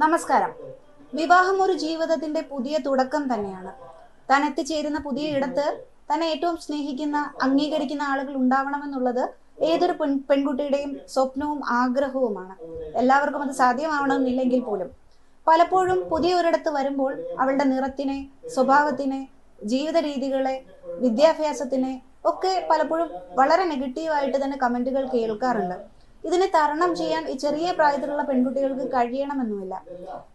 നമസ്കാരം. വിവാഹം ഒരു ജീവിതത്തിന്റെ പുതിയ തുടക്കം തന്നെയാണ്. താൻ എത്തിച്ചേരുന്ന പുതിയ ഇടത്ത് തന്നെ ഏറ്റവും സ്നേഹിക്കുന്ന അംഗീകരിക്കുന്ന ആളുകൾ ഉണ്ടാവണമെന്നുള്ളത് ഏതൊരു പെൺ പെൺകുട്ടിയുടെയും സ്വപ്നവും ആഗ്രഹവുമാണ്. എല്ലാവർക്കും അത് സാധ്യമാവണമെന്നില്ലെങ്കിൽ പോലും. പലപ്പോഴും പുതിയ ഒരിടത്ത് വരുമ്പോൾ അവളുടെ നിറത്തിനെ സ്വഭാവത്തിനെ ജീവിത രീതികളെ വിദ്യാഭ്യാസത്തിനെ ഒക്കെ പലപ്പോഴും വളരെ നെഗറ്റീവായിട്ട് തന്നെ കമന്റുകൾ കേൾക്കാറുണ്ട്. ഇതിനെ തരണം ചെയ്യാൻ ഈ ചെറിയ പ്രായത്തിലുള്ള പെൺകുട്ടികൾക്ക് കഴിയണമെന്നുമില്ല.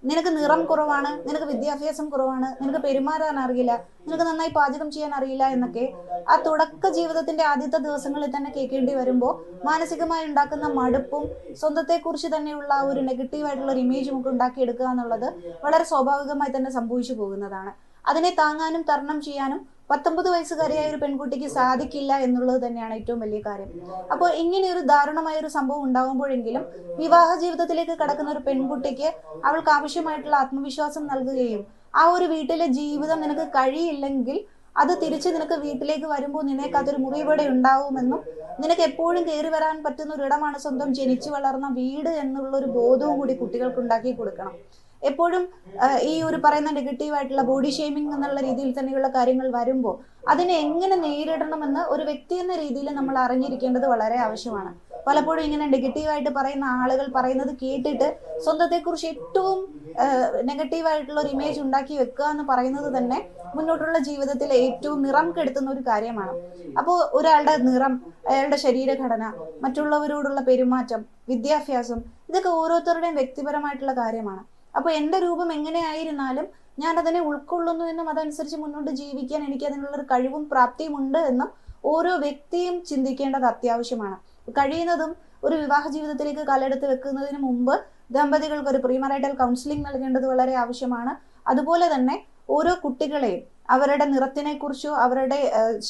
നിനക്ക് നിറം കുറവാണ് നിനക്ക് വിദ്യാഭ്യാസം കുറവാണ് നിനക്ക് പെരുമാറാൻ അറിയില്ല നിനക്ക് നന്നായി പാചകം ചെയ്യാൻ അറിയില്ല എന്നൊക്കെ ആ തുടക്ക ജീവിതത്തിന്റെ ആദ്യത്തെ ദിവസങ്ങളിൽ തന്നെ കേൾക്കേണ്ടി വരുമ്പോൾ മാനസികമായി ഉണ്ടാക്കുന്ന മടുപ്പും സ്വന്തത്തെക്കുറിച്ച് തന്നെയുള്ള ആ ഒരു നെഗറ്റീവായിട്ടുള്ള ഒരു ഇമേജും ഒക്കെ ഉണ്ടാക്കിയെടുക്കുക എന്നുള്ളത് വളരെ സ്വാഭാവികമായി തന്നെ സംഭവിച്ചു പോകുന്നതാണ്. അതിനെ താങ്ങാനും തരണം ചെയ്യാനും പത്തൊമ്പത് വയസ്സുകാരിയായ ഒരു പെൺകുട്ടിക്ക് സാധിക്കില്ല എന്നുള്ളത് തന്നെയാണ് ഏറ്റവും വലിയ കാര്യം. അപ്പോൾ ഇങ്ങനെ ഒരു ദാരുണമായ ഒരു സംഭവം ഉണ്ടാകുമ്പോഴെങ്കിലും വിവാഹ ജീവിതത്തിലേക്ക് കടക്കുന്ന ഒരു പെൺകുട്ടിക്ക് അവൾക്ക് ആവശ്യമായിട്ടുള്ള ആത്മവിശ്വാസം നൽകുകയും ആ ഒരു വീട്ടിലെ ജീവിതം നിനക്ക് കഴിയില്ലെങ്കിൽ അത് തിരിച്ച് നിനക്ക് വീട്ടിലേക്ക് വരുമ്പോൾ നിനക്ക് അതൊരു മുറിവിടെ ഉണ്ടാവുമെന്നും നിനക്ക് എപ്പോഴും കയറി വരാൻ പറ്റുന്ന ഒരു ഇടമാണ് സ്വന്തം ജനിച്ചു വളർന്ന വീട് എന്നുള്ള ഒരു ബോധവും കൂടി കുട്ടികൾക്ക് ഉണ്ടാക്കി കൊടുക്കണം. എപ്പോഴും ഈ ഒരു പറയുന്ന നെഗറ്റീവ് ആയിട്ടുള്ള ബോഡി ഷെയ്മിങ് എന്നുള്ള രീതിയിൽ തന്നെയുള്ള കാര്യങ്ങൾ വരുമ്പോൾ അതിനെ എങ്ങനെ നേരിടണമെന്ന് ഒരു വ്യക്തി എന്ന രീതിയിൽ നമ്മൾ അറിഞ്ഞിരിക്കേണ്ടത് വളരെ ആവശ്യമാണ്. പലപ്പോഴും ഇങ്ങനെ നെഗറ്റീവായിട്ട് പറയുന്ന ആളുകൾ പറയുന്നത് കേട്ടിട്ട് സ്വന്തത്തെക്കുറിച്ച് ഏറ്റവും നെഗറ്റീവ് ആയിട്ടുള്ള ഒരു ഇമേജ് ഉണ്ടാക്കി വെക്കുക എന്ന് പറയുന്നത് തന്നെ മുന്നോട്ടുള്ള ജീവിതത്തിൽ ഏറ്റവും നിറം കെടുത്തുന്ന ഒരു കാര്യമാണ്. അപ്പോൾ ഒരാളുടെ നിറം അയാളുടെ ശരീരഘടന മറ്റുള്ളവരോടുള്ള പെരുമാറ്റം വിദ്യാഭ്യാസം ഇതൊക്കെ ഓരോരുത്തരുടെയും വ്യക്തിപരമായിട്ടുള്ള കാര്യമാണ്. അപ്പൊ എന്റെ രൂപം എങ്ങനെയായിരുന്നാലും ഞാൻ അതിനെ ഉൾക്കൊള്ളുന്നു എന്നും അതനുസരിച്ച് മുന്നോട്ട് ജീവിക്കാൻ എനിക്ക് അതിനുള്ള ഒരു കഴിവും പ്രാപ്തിയും ഉണ്ട് എന്നും ഓരോ വ്യക്തിയും ചിന്തിക്കേണ്ടത് അത്യാവശ്യമാണ്. കഴിയുന്നതും ഒരു വിവാഹ ജീവിതത്തിലേക്ക് കാലെടുത്ത് വെക്കുന്നതിന് മുമ്പ് ദമ്പതികൾക്ക് ഒരു പ്രീമറൈറ്റൽ കൗൺസിലിംഗ് നൽകേണ്ടത് വളരെ ആവശ്യമാണ്. അതുപോലെ തന്നെ ഓരോ കുട്ടികളെയും അവരുടെ നിറത്തിനെ കുറിച്ചോ അവരുടെ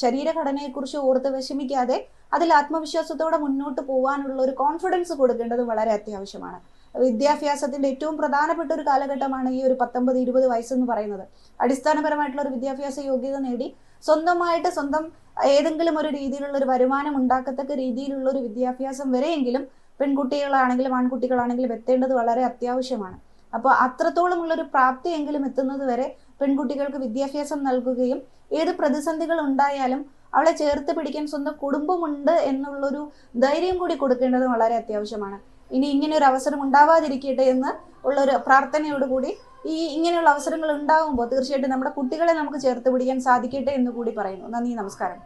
ശരീരഘടനയെ ശരീരഘടനയെക്കുറിച്ചോ ഓർത്ത് വിഷമിക്കാതെ അതിൽ ആത്മവിശ്വാസത്തോടെ മുന്നോട്ട് പോകാനുള്ള ഒരു കോൺഫിഡൻസ് കൊടുക്കേണ്ടത് വളരെ അത്യാവശ്യമാണ്. വിദ്യാഭ്യാസത്തിന്റെ ഏറ്റവും പ്രധാനപ്പെട്ട ഒരു കാലഘട്ടമാണ് ഈ ഒരു പത്തൊമ്പത് ഇരുപത് വയസ്സെന്ന് പറയുന്നത്. അടിസ്ഥാനപരമായിട്ടുള്ള ഒരു വിദ്യാഭ്യാസ യോഗ്യത നേടി സ്വന്തമായിട്ട് സ്വന്തം ഏതെങ്കിലും ഒരു രീതിയിലുള്ള ഒരു വരുമാനം ഉണ്ടാക്കത്തക്ക രീതിയിലുള്ള ഒരു വിദ്യാഭ്യാസം വരെയെങ്കിലും പെൺകുട്ടികളാണെങ്കിലും ആൺകുട്ടികളാണെങ്കിലും എത്തേണ്ടത് വളരെ അത്യാവശ്യമാണ്. അപ്പോൾ അത്രത്തോളമുള്ള ഒരു പ്രാപ്തിയെങ്കിലും എത്തുന്നത് വരെ പെൺകുട്ടികൾക്ക് വിദ്യാഭ്യാസം നൽകുകയും ഏത് പ്രതിസന്ധികൾ ഉണ്ടായാലും അവളെ ചേർത്ത് പിടിക്കാൻ സ്വന്തം കുടുംബമുണ്ട് എന്നുള്ളൊരു ധൈര്യം കൂടി കൊടുക്കേണ്ടത് വളരെ അത്യാവശ്യമാണ്. ഇനി ഇങ്ങനെ ഒരു അവസരം ഉണ്ടാവാതിരിക്കട്ടെ എന്ന് ഉള്ള ഒരു പ്രാർത്ഥനയോടുകൂടി ഈ ഇങ്ങനെയുള്ള അവസരങ്ങൾ ഉണ്ടാകുമ്പോൾ തീർച്ചയായിട്ടും നമ്മുടെ കുട്ടികളെ നമുക്ക് ചേർത്ത് പിടിക്കാൻ സാധിക്കട്ടെ എന്ന് കൂടി പറയുന്നു. നന്ദി നമസ്കാരം.